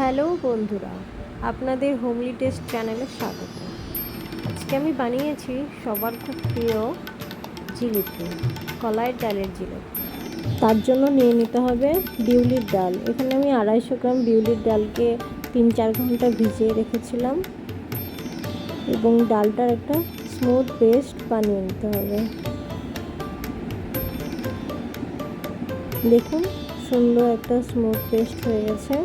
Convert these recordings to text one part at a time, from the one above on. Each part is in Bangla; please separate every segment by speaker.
Speaker 1: হ্যালো বন্ধুরা, আপনাদের হোমলি টেস্ট চ্যানেলে স্বাগত। আজকে আমি বানিয়েছি সবার খুব প্রিয় জিলিপি কলাইয়ের ডালের জিলিপি। তার জন্য নিয়ে নিতে হবে বিউলির ডাল। এখানে আমি আড়াইশো গ্রাম বিউলির ডালকে তিন চার ঘণ্টা ভিজিয়ে রেখেছিলাম। এবং ডালটার একটা স্মুথ পেস্ট বানিয়ে নিতে হবে। দেখুন, সুন্দর একটা স্মুথ পেস্ট হয়ে গেছে।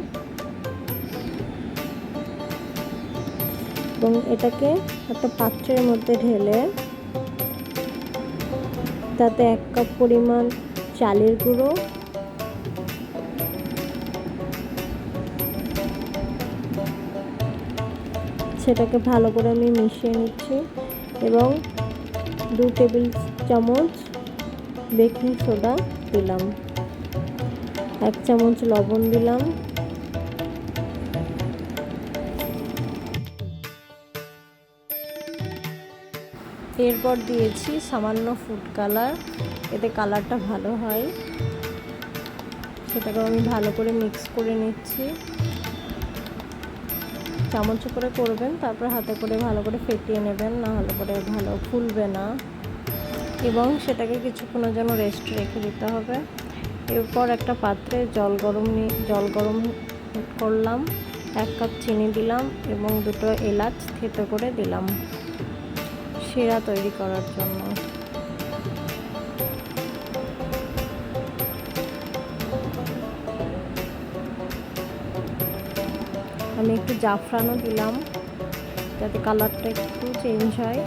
Speaker 1: এবং এটাকে একটা পাত্রের মধ্যে ঢেলে তাতে এক কাপ পরিমাণ চালের গুঁড়ো, সেটাকে ভালো করে আমি মিশিয়ে নিচ্ছি এবং দু টেবিল চামচ বেকিং সোডা দিলাম। এক চামচ লবণ দিলাম। এরপর দিয়েছি সামান্য ফুড কালার এতে কালারটা ভালো হয়। সেটাকে আমি ভালো করে মিক্স করে নিচ্ছি। চামচ করে করবেন, তারপর হাতে করে ভালো করে ফেটিয়ে নেবেন, না হলে করে ভালো ফুলবে না। এবং সেটাকে কিছুক্ষণের জন্য রেস্ট রেখে দিতে হবে। এরপর একটা পাত্রে জল গরম জল গরম করলাম, এক কাপ চিনি দিলাম এবং দুটো এলাচ থেতো করে দিলাম। শিরা তৈরি করার জন্য। আমি একটু জাফরানও দিলাম, যাতে কালারটা একটু চেঞ্জ হয়।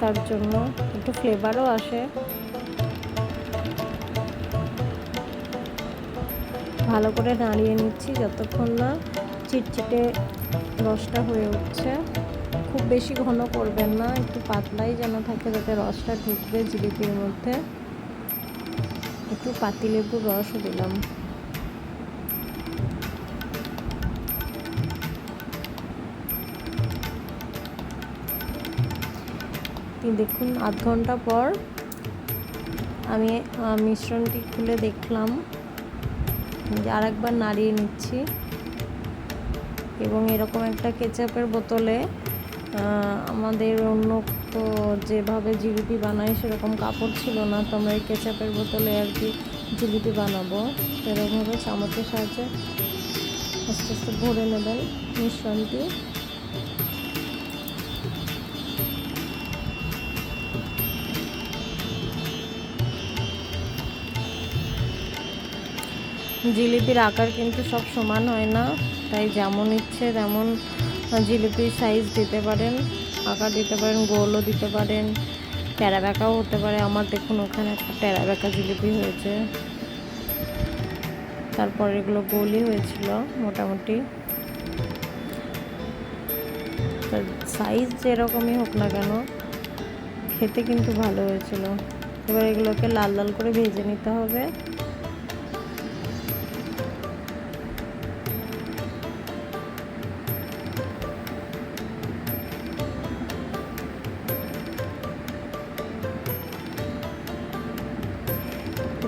Speaker 1: তার জন্য একটু ফ্লেভারও আসে। ভালো করে নাড়িয়ে নিচ্ছি, যতক্ষণ না চিটচিটে রসটা হয়ে উঠছে। খুব বেশি ঘন করবেন না, একটু পাতলাই যেন থাকে যাতে রসটা ঢুকবে জিলিপির মধ্যে। একটু পাতিলেবুর রসও দিলাম। দেখুন, আধ ঘণ্টা পর আমি মিশ্রণটি খুলে দেখলাম। যে আরেকবার নাড়িয়ে নিচ্ছি। এবং এরকম একটা কেচাপের বোতলে আমাদের অন্য তো যেভাবে জিলিপি বানাই সেরকম কাপড় ছিল না, তো আমরা এই কেচাপের বোতলে আর কি জিলিপি বানাবো। সেরকমভাবে চামচের সাহায্যে আস্তে আস্তে ভরে নেবেন মিশ্রণটি। জিলিপির আকার কিন্তু সব সমান হয় না, তাই যেমন ইচ্ছে তেমন জিলিপির সাইজ দিতে পারেন, আকার দিতে পারেন, গোলও দিতে পারেন ট্যারা ব্যাকাও হতে পারে। আমার দেখুন ওখানে একটা ট্যারা ব্যাকা জিলিপি হয়েছে। তারপর এগুলো গোলই হয়েছিল মোটামুটি। সাইজ যেরকমই হোক না কেন, খেতে কিন্তু ভালো হয়েছিল। এবার এগুলোকে লাল লাল করে ভেজে নিতে হবে।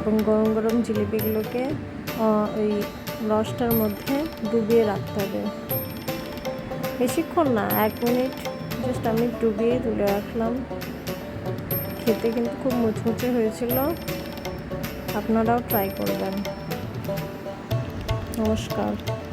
Speaker 1: এবং গরম গরম জিলিপিগুলোকে ওই রসটার মধ্যে ডুবিয়ে রাখতে হবে। বেশিক্ষণ না, এক মিনিট জাস্ট আমি ডুবিয়ে তুলে রাখলাম। খেতে কিন্তু খুব মুচমুচে হয়েছিল। আপনারাও ট্রাই করবেন। নমস্কার।